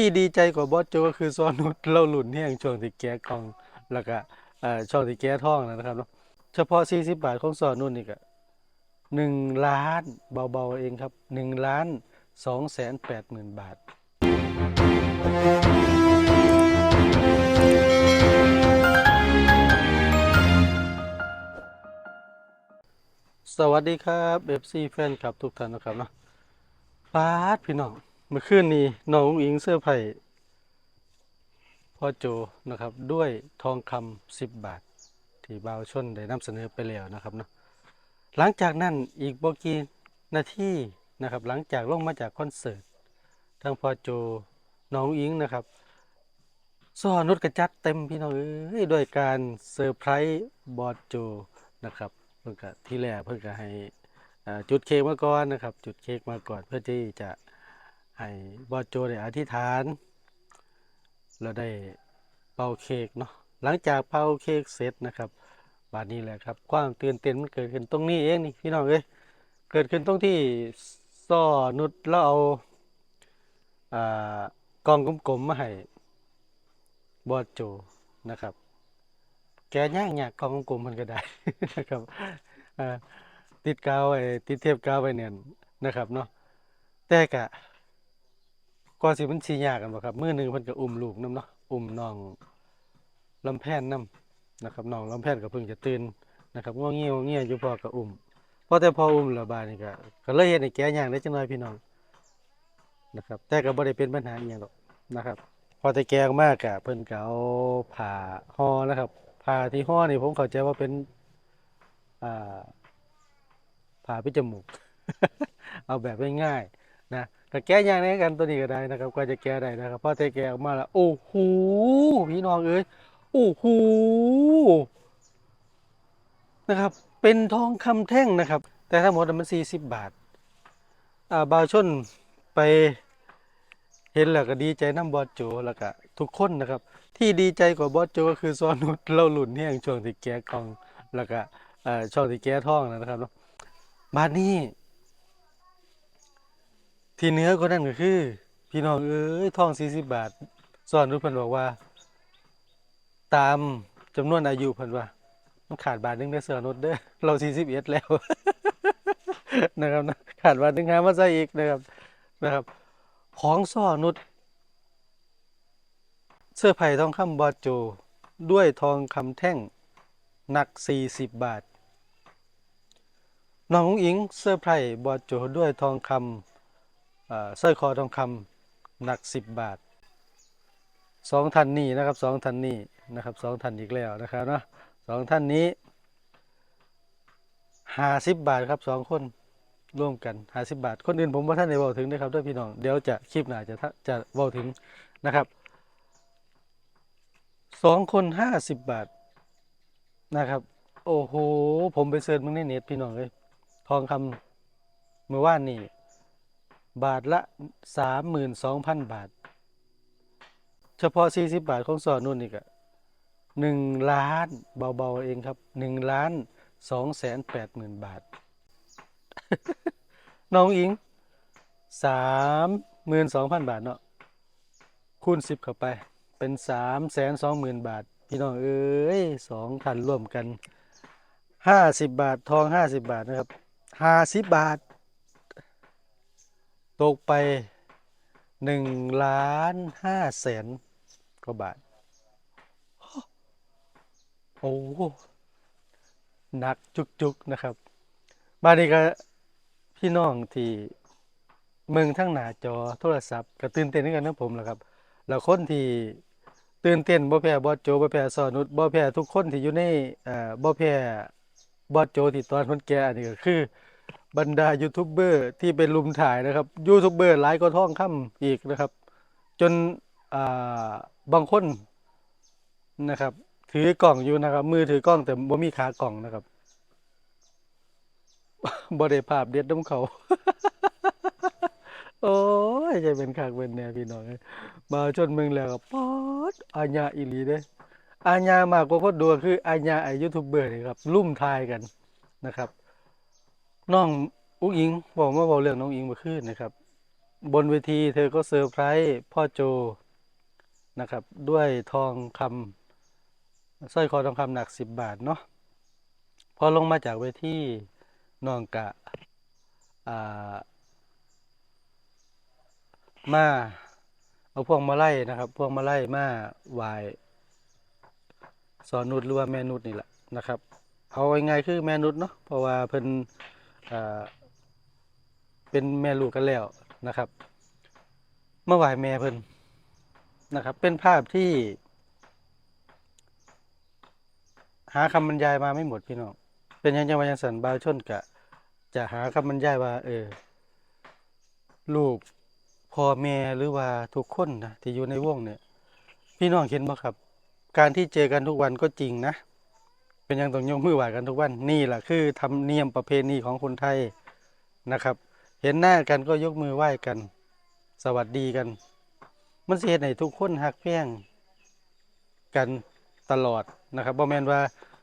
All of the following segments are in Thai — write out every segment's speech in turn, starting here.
ที่ดีใจกว่าบอสโจก็คือซอนุชเล่าหลุนที่ยังช่วงที่แกะกล่องแล้วก็เอ่อช่วงที่แกะท่องนะครับเนาะเฉพาะ 40 บาทของซอนุชนี่ก็หนึ่งล้านเบาๆเองครับหนึ่งล้านสองแสนแปดหมื่นบาท สวัสดีครับ FC แฟนคลับทุกท่านนะครับเนาะป้าดพี่น้อง เมื่อคืนนี้น้องอุ๋งอิงเสื้อไผ่พ่อโจนะครับด้วยทองคำ10บบาท ที่บ่าวชนได้นำเสนอไปแล้วนะครับเนาะหลังจากนั้นอีกบ่กี่นาทีนะครับ หลังจากลงมาจากคอนเสิร์ตทางพ่อโจน้องอิงนะครับซอนุชกระจัดเต็มพี่น้องเอ้ยด้วยการเซอร์ไพรส์บอสโจนะครับเพิ่นกที่แรกเพิ่นก็ให้จุดเค้กมาก่อนนะครับ จุดเค้กมาก่อนเพื่อที่จะ ให้บอสโจได้อธิษฐาน แล้วได้เป่าเค้กเนาะหลังจากเป่าเค้กเสร็จนะครับบาดนี้แหละครับความตื่นเต้นมันเกิดขึ้นตรงนี้เองนี่พี่น้องเอ้ยเกิดขึ้นตรงที่ซอนุชแล้วเอาอ่ากองกลมๆมาให้บอดโจนะครับ แกย่างยากกองกลมมันก็ได้นะครับติดกาวไว้ติดเทปกาวไว้เนี่ยนะครับเนาะแต่กะ ก่อนสิมันสิยากกันบ่ครับมือหนึงเพิ่นก็อุ้มลูกนํเนาะอุ้มน้องลำแพนนํนะครับน้องลำแพนก็เพิ่งจะตื่นนะครับงอเงี้ยวเงี้ยอยู่พอก็อุ้มพอแต่พออุ้มแล้วบาดนี้ก็ก็เลยเฮ็ดให้แกย่างได้จังน้อยพี่น้องนะครับ แต่ก็บ่ได้เป็นปัญหาอีหยังหรอกนะครับ พอแต่แกงมากอะเพิ่นก็เอาผ้าห่อนะครับผ้าที่ห่อนี่ผมเข้าใจว่าเป็นอ่าผ้าปิดจมูก เอาแบบง่ายๆนะ ก็แก้ยางในกันตัวนี้ก็ได้นะครับก็จะแก้ได้นะครับพอแต่แกะออกมาแล้วโอ้โหพี่น้องเอ้ยโอ้โหนะครับ เป็นทองคำแท่งนะครับ แต่ทั้งหมดมัน40บบาทอ่าบาวชนไปเห็นแล้วก็ดีใจน้ำบอสโจแล้วก็ทุกคนนะครับ ที่ดีใจกว่าบอสโจก็คือซอนุชเล่าหลุนที่ยังช่วงที่แกะกองแล้วก็อ่อช่วงที่แกะท่องนะครับเนาะบาดนี้ ที่เนื้อกว่านั้นก็คือ พี่น้องเอ้ยทอง40บบาทสอนนุชเพิ่นบอกว่า ตามจำนวนอายุเพิ่นว่ามันขาดบาทหนึงได้อสอนนุชเด้อเรา41แล้ว นะครับนะขาดบาทหนึงหามาใส่อีกนะครับนะครับ ของซ่อนุชเสื้อไผ่ทองคำบอดโจ ด้วยทองคำแท่งหนัก 40 บาท น้องอิงเสื้อไผ่บอดโจด้วยทองคำ สร้อยคอทองคำหนัก 10 บาทสองท่านนี้นะครับสองท่านนี้นะครับสองท่านอีกแล้วนะครับเนาะสองท่านนี้ห้าสิบบาทครับสองคนร่วมกัน50บาท คนอื่นผมว่าท่านได้เว้าถึงนะครับด้วยพี่น้องเดี๋ยวจะคลิปหน้าจะจะเว้าถึงนะครับสองคน50บาทนะครับ โอ้โหผมไปเสิร์ชมึงในเน็ตพี่น้องเลยทองคำเมื่อวานนี่ บาทละ 32,000 บาท เฉพาะ 40 บาทของสอนนุ่นนี่ก็1ล้านเบาๆเองครับ1ล้าน2แสน8หมื่นบาท น้องอิงสามหมื่นสองพันบาทเนาะคูณสิบเข้าไป เป็นสามแสนสองหมื่นบาท พี่น้องเอ้ยสองพันร่วมกันห้าสิบบาททองห้าสิบบาทนะครับห้าสิบบาท ตกไปหนึ่งล้านห้าแสนกว่าบาท โอ้โหนักจุกๆนะครับ บาดนี้ก็พี่น้องที่เมืองทั้งหน้าจอโทรศัพท์ก็ตื่นเต้นด้วยกันทั้งผมแหละครับ แล้วคนที่ตื่นเต้นบ่แพ้บอโจบ่แพ้สอนุชบ่แพ้ทุกคนที่อยู่ในเอ่อบ่แพ้บอโจที่ตอนคนแก่อันนี้ก็คือ บรรดายูทูบเบอร์ที่ไปลุมถ่ายนะครับยูทูบเบอร์หลายก็ท่องค่ำอีกนะครับ จนบางคนนะครับ ถือกล่องอยู่นะครับ มือถือกล้องแต่บ่มีขากล่องนะครับบ่ได้ภาพเด็ดน้ำเขา โอ้ยใจเป็นคักเป็นแน่พี่น้องมาชนเมืองแล้วก็ป๊อดอาญาอีหลีเด้อาญามากกว่าคนดูคืออาญาไอยูทูบเบอร์นี่ครับลุ่มทายกันนะครับ น้องอุ้งอิงบอกมาเว้าเรื่องน้องอิงมื่อคืนนะครับ บนเวทีเธอก็เซอร์ไพรส์พ่อโจนะครับ ด้วยทองคำสร้อยคอทองคำหนักสิบบาทเนาะพอลงมาจากเวทีน้องกะอ่ามาเอาพวงมาไล่นะครับ พวงมาไล่มาวายสอนนุชหรือว่าแม่นุชนี่แหละนะครับ เอาง่ายๆคือแม่นุชเนาะเพราะว่าเพิ่น เป็นแม่ลูกกันแล้วนะครับ เมื่อวายแม่เพิ่นนะครับ เป็นภาพที่ หาคำบรรยายมาไม่หมดพี่น้องเป็นยังจังวายังสันบาวชนกะ จะหาคำบรรยายว่า เออ ลูกพ่อแม่หรือว่าทุกคนนะที่อยู่ในวงเนี่ย พี่น้องเห็นบ่ครับ การที่เจอกันทุกวันก็จริงนะ เป็นยังต้องยกมือไหวกันทุกวันนี่แหละคือธรรมเนียมประเพณีของคนไทยนะครับ เห็นหน้ากันก็ยกมือไหว้กัน สวัสดีกัน มันสิเฮ็ดให้ทุกคนฮักแพงกันตลอดนะครับบ่แมนว่า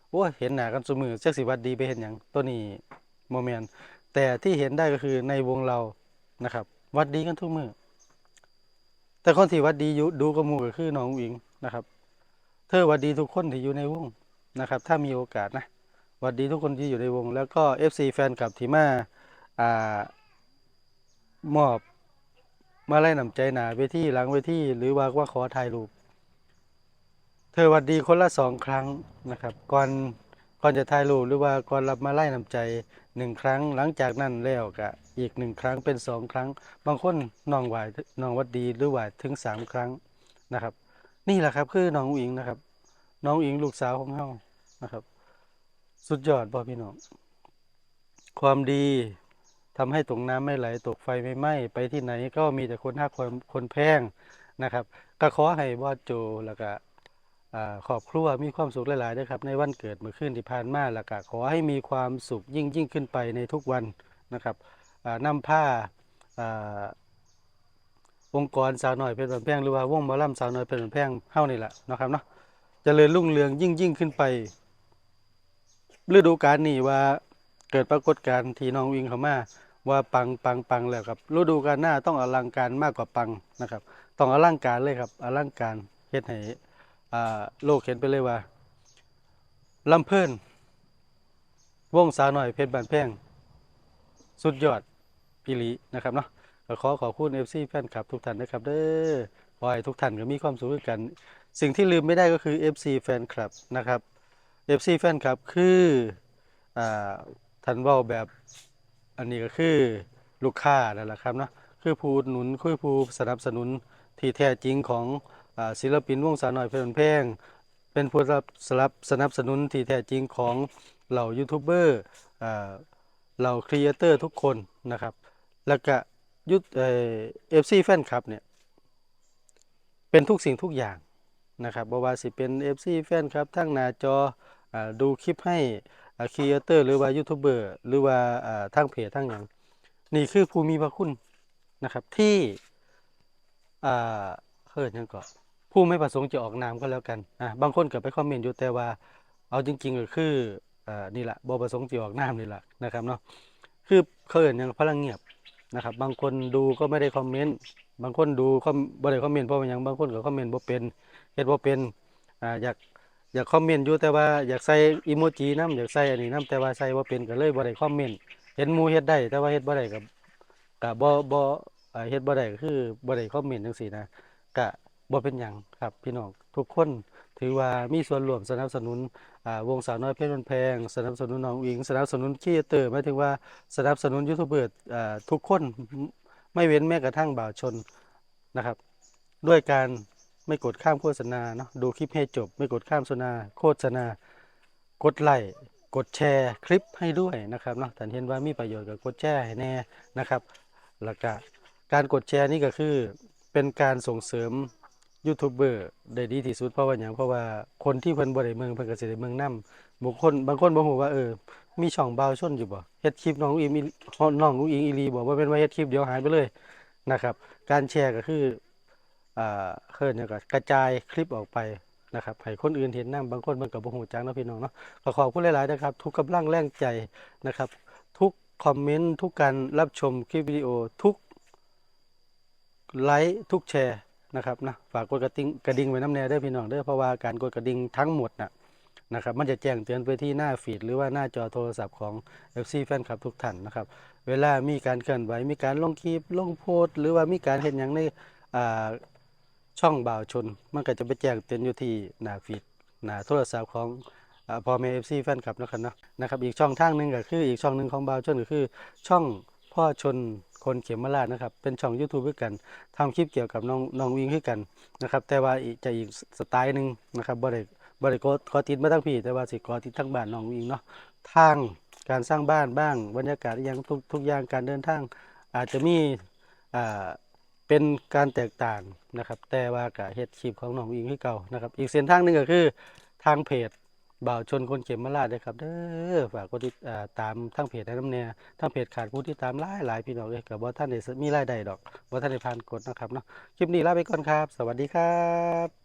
โอ้เห็นหน้ากันซุมือเจักสิวัดดีไปเฮ็ดหยังตัวนี้บ่แมนแต่ที่เห็นได้ก็คือในวงเรานะครับ วัดดีกันทุกมือแต่คนที่วัดดีอยู่ดูกับหมู่ก็คือน้องอิงนะครับ เธอวัดดีทุกคนที่อยู่ในวง นะครับ ถ้ามีโอกาสนะหวัดดีทุกคนที่อยู่ในวง แล้วก็ FC แฟนคลับทีมาอ่ามอบมาไล่นำใจหนาเวทีหลังเวทีหรือว่าว่าขอถ่ายรูป เธอหวัดดีคนละสองครั้งนะครับ ก่อนก่อนจะถ่ายรูปหรือว่าก่อนรับมาไล่นำใจหนึ่งครั้ง หลังจากนั้นแล้วก็อีกหนึ่งครั้งเป็นสองครั้ง บางคนน้องไหวน้องหวัดดีหรือไหวถึงสามครั้งนะครับ นี่แหละครับคือน้องอุ๋งอิงนะครับ น้องอุ๋งอิงลูกสาวของเฮา นะครับ สุดยอดบ่พี่น้องความดีทำให้ตกน้ำไม่ไหล ตกไฟไม่ไหม้ไปที่ไหนก็มีแต่คนฮักคนคนแพงนะครับ ก็ขอให้บอสโจแล้วก็อ่าครอบครัวมีความสุขหลายๆด้วยครับ ในวันเกิดเมื่อคืนที่ผ่านมาแล้วก็ขอให้มีความสุขยิ่งยิ่งขึ้นไปในทุกวันนะครับอ่านำผ้าองค์กรสาวน้อยเป็นบันแพงหรือว่าวงมอลำสาวน้อยเป็นบันแพงเฮานี่แหละนะครับเนาะเจริญรุ่งเรืองยิ่งยิ่งขึ้นไป ฤดูกาลนี้ว่าเกิดปรากฏการณ์ที่น้องวิงเข้ามาว่าปังปังปังแล้วครับฤดูกาลหน้าต้องอลังการมากกว่าปังนะครับ ต้องอลังการเลยครับอลังการเฮ็ดให้อ่าโลกเห็นไปเลยว่าลำเพิ่นวงสาวหน่อยเพชรบานแพงสุดยอดอีหลีนะครับเนาะขอขอบคุณ FC แฟนคลับทุกท่านนะครับเด้อขอให้ทุกท่านก็มีความสุขกัน สิ่งที่ลืมไม่ได้ก็คือ FC แฟนคลับนะครับ FC แฟนคลับคืออ่าทันเว่าแบบอันนี้ก็คือลูกค้านั่นแหละครับเนาะคือผู้อุดหนุนคือผู้สนับสนุนที่แท้จริงของอ่าศิลปินวงสาวน้อยเพลินเพลงเป็นผู้รับสนับสนับสนุนที่แท้จริงของเหล่ายูทูบเบอร์อ่าเหล่าครีเอเตอร์ทุกคนนะครับ แล้วก็ยุทธเอฟซีแฟนคลับเนี่ยเป็นทุกสิ่งทุกอย่างนะครับบ่ว่าสิเป็น FC แฟนครับทั้งหน้าจอ ดูคลิปให้ครีเอเตอร์หรือว่ายูทูบเบอร์หรือว่าอ่าทางเพจทางหยังนี่คือผู้มีพระคุณนะครับที่อ่าเฮิดยังก็ผู้ไม่ประสงค์จะออกนามก็แล้วกันอ่าบางคนเก็ไปคอมเมนต์อยู่แต่ว่าเอาจริงๆก็คืออนี่แหละบ่ประสงค์จะออกนามนี่แหละนะครับเนาะคือเขาเอิ้นหยังพลังเงียบนะครับ บางคนดูก็ไม่ได้คอมเมนต์บางคนดูก็บ่ได้คอมเมนต์เพราะว่าหยังบางคนก็คอมเมนต์บ่เป็นเฮ็ดบ่เป็นอ่าอยาก อยากคอมเมนต์อยู่แต่ว่าอยากใส่อีโมจิน้ำอยากใส่อันนี้น้ำแต่ว่าใส่บ่เป็นก็เลยบ่ได้คอมเมนต์เห็นมูเฮ็ดได้ แต่ว่าเฮ็ดบ่ได้ก็ก็บ่บ่อ่เฮ็ดบ่ได้ก็คือบ่ได้คอมเมนต์จังซี่นะก็บ่เป็นหยังครับพี่น้องทุกคนถือว่ามีส่วนร่วมสนับสนุนอ่าวงสาวน้อยเพชรบ้านแพง สนับสนุนน้องอิง สนับสนุนครีเอเตอร์หมายถึงว่าสนับสนุนยูทูบเบอร์อ่าทุกคนไม่เว้นแม้กระทั่งบ่าวชนนะครับ ด้วยการ ไม่กดข้ามโฆษณาเนาะดูคลิปให้จบ ไม่กดข้ามโฆษณาโฆษณากดไลค์กดแชร์คลิปให้ด้วยนะครับเนาะแต่เห็นว่ามีประโยชน์กับกดแชร์แน่นะครับแล้วก็การกดแชร์นี่ก็คือเป็นการส่งเสริมยูทูบเบอร์ได้ดีที่สุดเพราะว่าอย่างเพราะว่าคนที่เพิ่นบ่ได้เมืองเพิ่นก็สิได้เมืองนํบุคคลบางคนบ่ฮู้ว่าเออมีช่องบ่าวชนอยู่บ่เฮ็ดคลิปน้องอุ้งอิงอีน้องอุ้งอิงอีหลีบ่ว่าเป็นว่าเฮ็ดคลิปเดี๋ยวหายไปเลยนะครับ การแชร์ก็คือ เคิ้นยังก็กระจายคลิปออกไปนะครับให้คนอื่นเห็นนํบางคนมันก็บ่ฮู้จักเนาะพี่น้องเนาะก็ขอบคุณหลายๆนะครับ ทุกกำลังแรงใจนะครับ ทุกคอมเมนต์ทุกการรับชมคลิปวิดีโอทุกไลค์ทุกแชร์นะครับนะฝากกดกระดิ่งกระดิ่งไว้น้ำแน่เด้พี่น้องเด้อเพราะว่าการกดกระดิ่งทั้งหมดน่ะนะครับมันจะแจ้งเตือนไปที่หน้าฟีดหรือว่าหน้าจอโทรศัพท์ของ FC แฟนคลับทุกท่านนะครับ เวลามีการเคลื่อนไหวมีการลงคลิปลงโพสต์หรือว่ามีการเห็นอย่างในอ่า ช่องบ่าวชน มันก็จะไปแจ้งเตือนอยู่ที่หน้าฟีดหน้าโทรศัพท์ของอ่าพ่อแม่ FC แฟนคลับนะครับเนาะนะครับอีกช่องทางหนึ่งก็คืออีกช่องหนึ่งของบ่าวชนก็คือ ช่องพ่อชนคนเขียมมาลาดนะครับ เป็นช่อง YouTube ด้วยกันทำคลิปเกี่ยวกับน้องน้องวิ่งคือกันนะครับ แต่ว่าจะอีกสไตล์หนึ่งนะครับบ่ได้บ่ได้กขอติดมาทั้งพี่แต่ว่าสิขอติดทั้งบ้านน้องวิ่งเนาะทางการสร้างบ้านบ้างบรรยากาศย่างทุกทุกอย่างการเดินทาง อาจจะมีอ่า เป็นการแตกต่างนะครับ แต่ว่ากับเฮ็ดชีพของน้องอิงที่เก่านะครับ อีกเส้นทางหนึ่งก็คือทางเพจบ่าวชนคนเข็มมาลาดนะครับเด้อฝากกดติดตามทั้งเพจในน้ำเน่ทั้งเพจขาดผู้ที่ตามหลายหลายพี่น้องเลยกับว่าท่านได้มีรายได้ดอกว่าท่านได้ผ่านกดนะครับเนาะคลิปนี้ลาไปก่อนครับ สวัสดีครับ